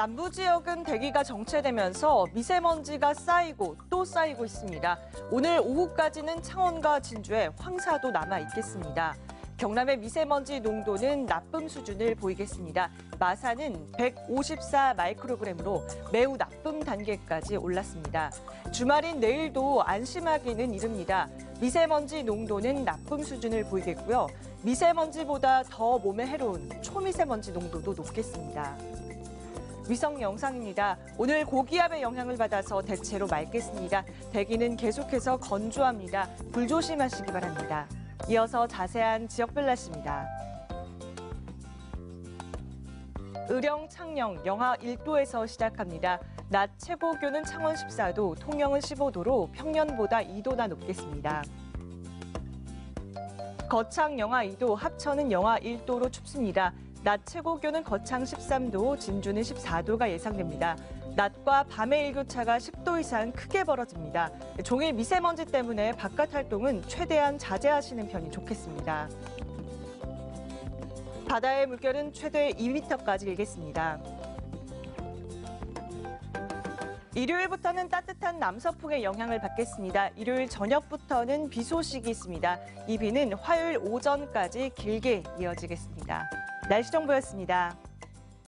남부 지역은 대기가 정체되면서 미세먼지가 쌓이고 또 쌓이고 있습니다. 오늘 오후까지는 창원과 진주에 황사도 남아 있겠습니다. 경남의 미세먼지 농도는 나쁨 수준을 보이겠습니다. 마산은 154 마이크로그램으로 매우 나쁨 단계까지 올랐습니다. 주말인 내일도 안심하기는 이릅니다. 미세먼지 농도는 나쁨 수준을 보이겠고요. 미세먼지보다 더 몸에 해로운 초미세먼지 농도도 높겠습니다. 위성 영상입니다. 오늘 고기압의 영향을 받아서 대체로 맑겠습니다. 대기는 계속해서 건조합니다. 불조심하시기 바랍니다. 이어서 자세한 지역별 날씨입니다. 의령, 창녕, 영하 1도에서 시작합니다. 낮 최고 기온은 창원 14도, 통영은 15도로 평년보다 2도나 높겠습니다. 거창 영하 2도, 합천은 영하 1도로 춥습니다. 낮 최고 기온은 거창 13도, 진주는 14도가 예상됩니다. 낮과 밤의 일교차가 10도 이상 크게 벌어집니다. 종일 미세먼지 때문에 바깥 활동은 최대한 자제하시는 편이 좋겠습니다. 바다의 물결은 최대 2m까지 일겠습니다. 일요일부터는 따뜻한 남서풍의 영향을 받겠습니다. 일요일 저녁부터는 비 소식이 있습니다. 이 비는 화요일 오전까지 길게 이어지겠습니다. 날씨 정보였습니다.